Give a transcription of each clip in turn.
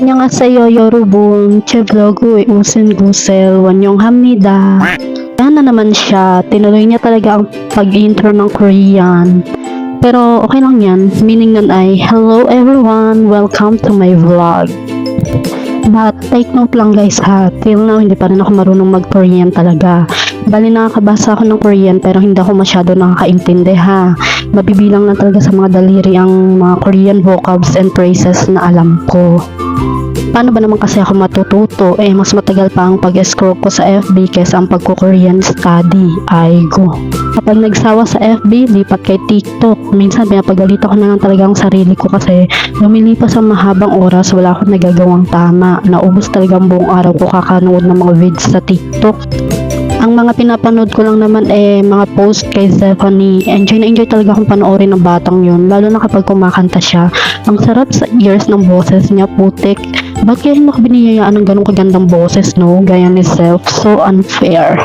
안녕하세요 여러분 제 vlog의 우승 구슬 원영합니다 Yan na naman siya tinuloy niya talaga ang pag-intro ng Korean pero okay lang yan meaning nun ay hello everyone welcome to my vlog But take note lang guys ha, till now hindi pa rin ako marunong mag-Korean talaga. Bali nakakabasa ako ng Korean pero hindi ako masyado nakakaintindi ha. Mabibilang lang talaga sa mga daliri ang mga Korean vocabs and phrases na alam ko. Paano ba naman kasi ako matututo? Eh, mas matagal pa ang pag-scroll ko sa FB kaysa ang pagko-Korean study. Ay go. Kapag nagsawa sa FB, lipat kay TikTok. Minsan, pinapagalito ko na lang talaga ang sarili ko kasi lumilipas ang mahabang oras, wala akong nagagawang tama. Naubos talaga ang buong araw ko kakanood ng mga vids sa TikTok. Ang mga pinapanood ko lang naman eh mga post kay Stephanie. Enjoy na enjoy talaga akong panoorin ng batang yun. Lalo na kapag kumakanta siya. Ang sarap sa ears ng boses niya, putik. Ba't kaya ako biniyayaan ng ganong kagandang boses, no? Gaya ni Self. So unfair.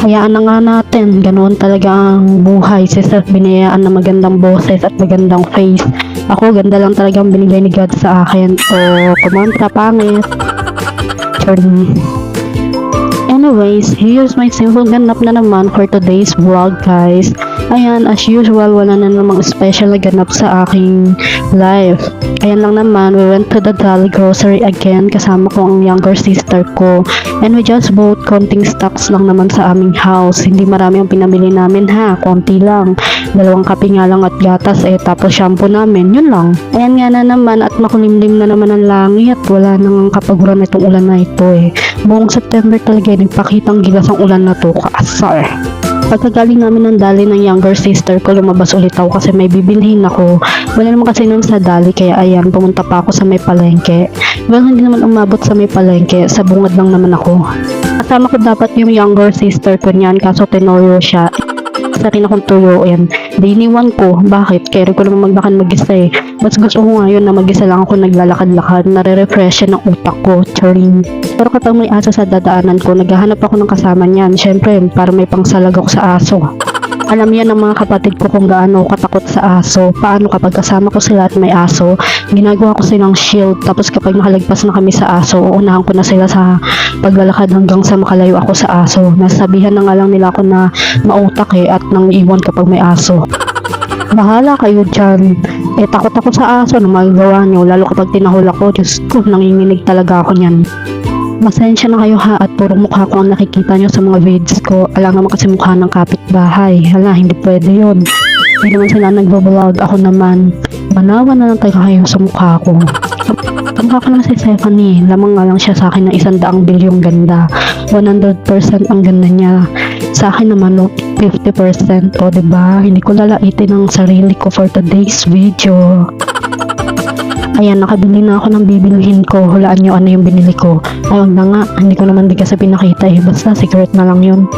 Hayaan na nga natin, ganoon talaga ang buhay. Si Self biniyayaan ng magandang boses at magandang face. Ako, ganda lang talaga ang binigay ni God sa akin. O, kumontra, pangit. Charlie. Anyways, here's my simple ganap na naman for today's vlog guys. Ayan, as usual, wala na namang special na ganap sa aking life. Ayan lang naman, we went to the Dolly Grocery again kasama ko ang younger sister ko. And we just bought konting stocks lang naman sa aming house. Hindi marami ang pinamili namin ha, konti lang. Dalawang kape nga lang at gatas eh, tapos shampoo namin, yun lang. Ayan nga na naman at makulimlim na naman ang langit. Wala nang kapaguran itong ulan na ito eh. Buong September talaga nagpakitang gilas ang ulan na to, kaasar. Pagkagaling namin ng dali ng younger sister ko, lumabas ulit ako kasi may bibilhin ako. Wala naman kasi nun sa dali, kaya ayan, pumunta pa ako sa may palengke. Well, hindi naman umabot sa may palengke, sa bungad lang naman ako. Kasama ko dapat yung younger sister ko niyan, kaso tenoyo siya. Isa rin akong tuyo, yan. Di iniwan ko. Bakit? Kaya ko naman magbakan mag-isa eh. Mas gusto ko ngayon na mag-isa lang ako naglalakad-lakad, nare-refresh ng utak ko, charing. Pero kapag may aso sa dadaanan ko, naghahanap ako ng kasama niyan. Siyempre, para may pangsalag ako sa aso. Alam yan ng mga kapatid ko kung gaano ako katakot sa aso. Paano kapag kasama ko sila at may aso, ginagawa ko silang shield. Tapos kapag nakalagpas na kami sa aso, uunahan ko na sila sa paglalakad hanggang sa makalayo ako sa aso. Nasabihan na nga lang nila ako na mautak eh at nang iwan kapag may aso. Bahala kayo dyan. Eh, takot ako sa aso na magagawa nyo. Lalo kapag tinahol ako, Diyos ko, nanginginig talaga ako niyan. Masensya na kayo ha at puro mukha ko ang nakikita nyo sa mga vids ko. Alam naman kasi mukha ng kapitbahay. Hala, hindi pwede yon. Hindi naman sila nagbablog. Ako naman, manawa na lang tayo kayo sa mukha ko. Kamukha ko naman si Stephanie. Lamang nga lang siya sa akin ng isang daang bilyong ganda. 100% ang ganda niya. Sa akin naman, no, 50%. O, diba? Hindi ko lalaitin ang sarili ko for today's video. Ayan, nakabili na ako ng bibilhin ko. Hulaan nyo ano yung binili ko. Ayun na nga, hindi ko naman di kasi pinakita eh. Basta secret na lang yun.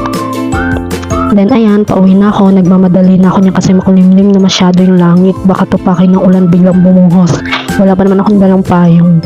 Then ayan, pauwi na ako. Nagmamadali na ako niya kasi makulimlim na masyado yung langit. Baka tupakin ng ulan biglang bumuhos. Wala pa naman akong dalang payong.